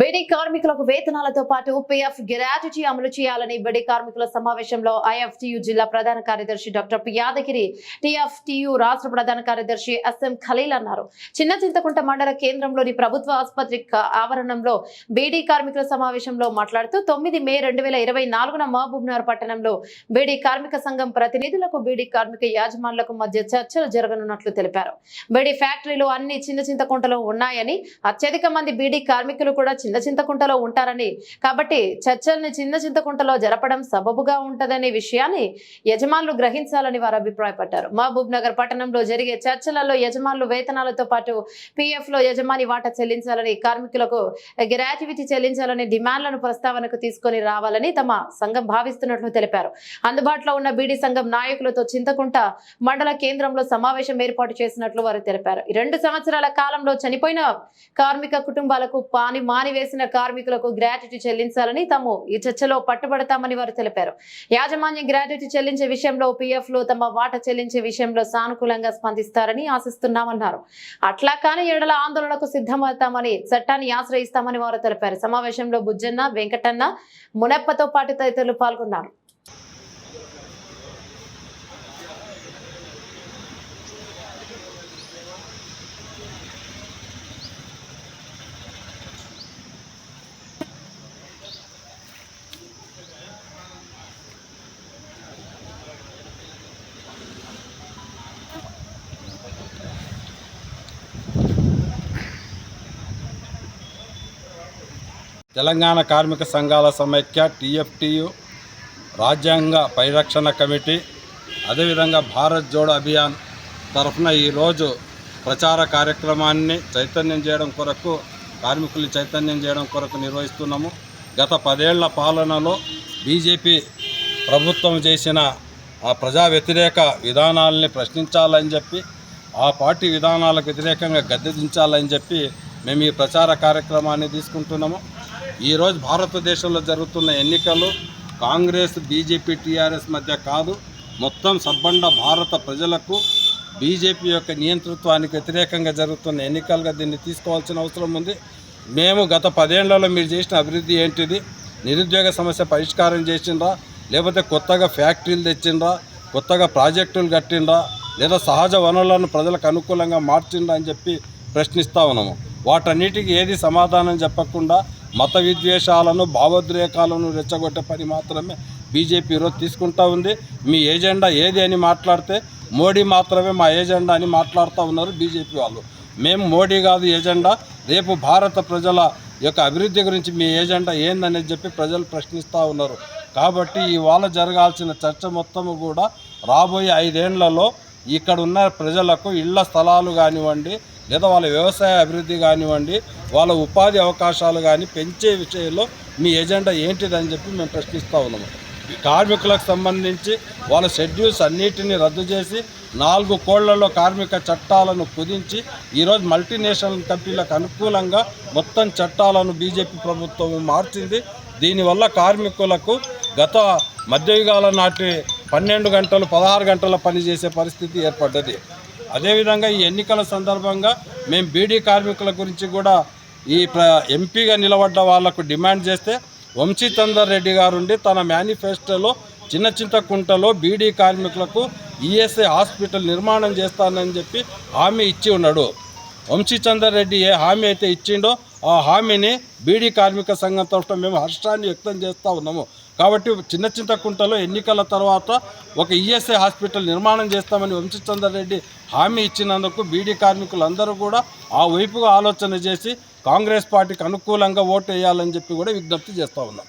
బీడీ కార్మికులకు వేతనాలతో పాటు PF gratuity అమలు చేయాలని బీడీ కార్మికుల సమావేశంలో ఐఎఫ్టియు జిల్లా ప్రధాన కార్యదర్శి డాక్టర్ పి యాదగిరి టిఎఫ్టియు రాష్ట్ర ప్రధాన కార్యదర్శి ఎస్ఎం ఖలీల్ అన్నారు. చిన్న చింతకుంట మండల కేంద్రంలోని ప్రభుత్వ ఆసుపత్రి ఆవరణంలో బీడీ కార్మికుల సమావేశంలో మాట్లాడుతూ తొమ్మిది మే రెండు వేల ఇరవై నాలుగున మహబూబ్నగర్ పట్టణంలో బీడీ కార్మిక సంఘం ప్రతినిధులకు బీడీ కార్మిక యాజమాన్లకు మధ్య చర్చలు జరగనున్నట్లు తెలిపారు. బీడీ ఫ్యాక్టరీలు అన్ని చిన్న చింతకుంటలో ఉన్నాయని అత్యధిక మంది బీడీ కార్మికులు కూడా చిన్న చింతకుంటలో ఉంటారని. కాబట్టి చర్చల్ని చిన్న చింతకుంటలో జరపడం సబబుగా ఉంటదనే విషయాన్ని యజమానులు గ్రహించాలని వారు అభిప్రాయపడ్డారు. మహబూబ్ నగర్ పట్టణంలో జరిగే చర్చలలో యజమానులు వేతనాలతో పాటు పీఎఫ్లో యజమాని వాటా చెల్లించాలని కార్మికులకు గ్రాట్యుటీ చెల్లించాలని డిమాండ్లను ప్రస్తావనకు తీసుకొని రావాలని తమ సంఘం భావిస్తున్నట్లు తెలిపారు. అందుబాటులో ఉన్న బీడీ సంఘం నాయకులతో చింతకుంట మండల కేంద్రంలో సమావేశం ఏర్పాటు చేసినట్లు వారు తెలిపారు. రెండు సంవత్సరాల కాలంలో చనిపోయిన కార్మిక కుటుంబాలకు పాని మాని మానివేసిన కార్మికులకు గ్రాట్యుటీ చెల్లించాలని తాము ఈ చర్చలో పట్టుబడతామని వారు తెలిపారు. యాజమాన్యం గ్రాట్యుటీ చెల్లించే విషయంలో పీఎఫ్లో తమ వాటా చెల్లించే విషయంలో సానుకూలంగా స్పందిస్తారని ఆశిస్తున్నామన్నారు. అట్లా కాని ఏడల ఆందోళనకు సిద్ధమవుతామని చట్టాన్ని ఆశ్రయిస్తామని వారు తెలిపారు. సమావేశంలో బుజ్జన్న వెంకటన్న మునప్పతో పాటు తదితరులు పాల్గొన్నారు. తెలంగాణ కార్మిక సంఘాల సమైక్య టీఎఫ్టియు రాజ్యాంగ పరిరక్షణ కమిటీ అదేవిధంగా భారత్ జోడో అభియాన్ తరఫున ఈరోజు ప్రచార కార్యక్రమాన్ని చైతన్యం చేయడం కొరకు కార్మికుల్ని చైతన్యం చేయడం కొరకు నిర్వహిస్తున్నాము. గత పదేళ్ళ పాలనలో బీజేపీ ప్రభుత్వం చేసిన ఆ ప్రజా వ్యతిరేక విధానాలని ప్రశ్నించాలని చెప్పి ఆ పార్టీ విధానాలకు వ్యతిరేకంగా గద్దె దించాలని చెప్పి మేము ఈ ప్రచార కార్యక్రమాన్ని తీసుకుంటున్నాము. ఈరోజు భారతదేశంలో జరుగుతున్న ఎన్నికలు కాంగ్రెస్ బీజేపీ టీఆర్ఎస్ మధ్య కాదు. మొత్తం సబ్బండ భారత ప్రజలకు బీజేపీ యొక్క నియంతృత్వానికి వ్యతిరేకంగా జరుగుతున్న ఎన్నికలుగా దీన్ని తీసుకోవాల్సిన అవసరం ఉంది. మేము గత పదేళ్ళలో మీరు చేసిన అభివృద్ధి ఏంటిది? నిరుద్యోగ సమస్య పరిష్కారం చేసిండ్రా? లేకపోతే కొత్తగా ఫ్యాక్టరీలు తెచ్చిండ్రా? కొత్తగా ప్రాజెక్టులు కట్టిండ్రా? లేదా సహజ వనరులను ప్రజలకు అనుకూలంగా మార్చిండ్రా అని చెప్పి ప్రశ్నిస్తూ ఉన్నాము. వాటన్నిటికీ ఏది సమాధానం చెప్పకుండా మత విద్వేషాలను భావోద్రేకాలను రెచ్చగొట్టే పని మాత్రమే బీజేపీ ఈరోజు తీసుకుంటా ఉంది. మీ ఏజెండా ఏది అని మాట్లాడితే మోడీ మాత్రమే మా ఏజెండా అని మాట్లాడుతూ ఉన్నారు బీజేపీ వాళ్ళు. మేము మోడీ కాదు ఏజెండా రేపు భారత ప్రజల యొక్క అభివృద్ధి గురించి మీ ఏజెండా ఏందనేది చెప్పి ప్రజలు ప్రశ్నిస్తూ ఉన్నారు. కాబట్టి ఇవాళ జరగాల్సిన చర్చ మొత్తము కూడా రాబోయే ఐదేళ్ళలో ఇక్కడ ఉన్న ప్రజలకు ఇళ్ళ స్థలాలు కానివ్వండి లేదా వాళ్ళ వ్యవసాయ అభివృద్ధి కానివ్వండి వాళ్ళ ఉపాధి అవకాశాలు కానీ పెంచే విషయంలో మీ ఎజెండా ఏంటిదని చెప్పి మేము ప్రశ్నిస్తూ ఉన్నాము. కార్మికులకు సంబంధించి వాళ్ళ షెడ్యూల్స్ అన్నిటిని రద్దు చేసి నాలుగు కోళ్ళలో కార్మిక చట్టాలను కుదించి ఈరోజు మల్టీనేషనల్ కంపెనీలకు అనుకూలంగా మొత్తం చట్టాలను బీజేపీ ప్రభుత్వం మార్చింది. దీనివల్ల కార్మికులకు గత మధ్యయుగాల నాటి పన్నెండు గంటలు పదహారు గంటల పనిచేసే పరిస్థితి ఏర్పడ్డది. అదేవిధంగా ఈ ఎన్నికల సందర్భంగా మేము బీడీ కార్మికుల గురించి కూడా ఈ ప్ర ఎంపీగా నిలబడ్డ వాళ్ళకు డిమాండ్ చేస్తే వంశీచందర్ రెడ్డి గారుండి తన మేనిఫెస్టోలో చిన్న చింతకుంటలో బీడీ కార్మికులకు ఈఎస్ఐ హాస్పిటల్ నిర్మాణం చేస్తానని చెప్పి హామీ ఇచ్చి ఉన్నాడు. వంశీచందర్ రెడ్డి ఏ హామీ అయితే ఇచ్చిండో ఆ హామీని బీడీ కార్మిక సంఘం తరఫున మేము హర్షాన్ని వ్యక్తం చేస్తూ ఉన్నాము. కాబట్టి చిన్న చింతకుంటలో ఎన్నికల తర్వాత ఒక ఈఎస్ఐ హాస్పిటల్ నిర్మాణం చేస్తామని వంశీచందర్ రెడ్డి హామీ ఇచ్చినందుకు బీడీ కార్మికులందరూ కూడా ఆ వైపుగా ఆలోచన చేసి కాంగ్రెస్ పార్టీకి అనుకూలంగా ఓటు వేయాలని చెప్పి కూడా విజ్ఞప్తి చేస్తూ ఉన్నాం.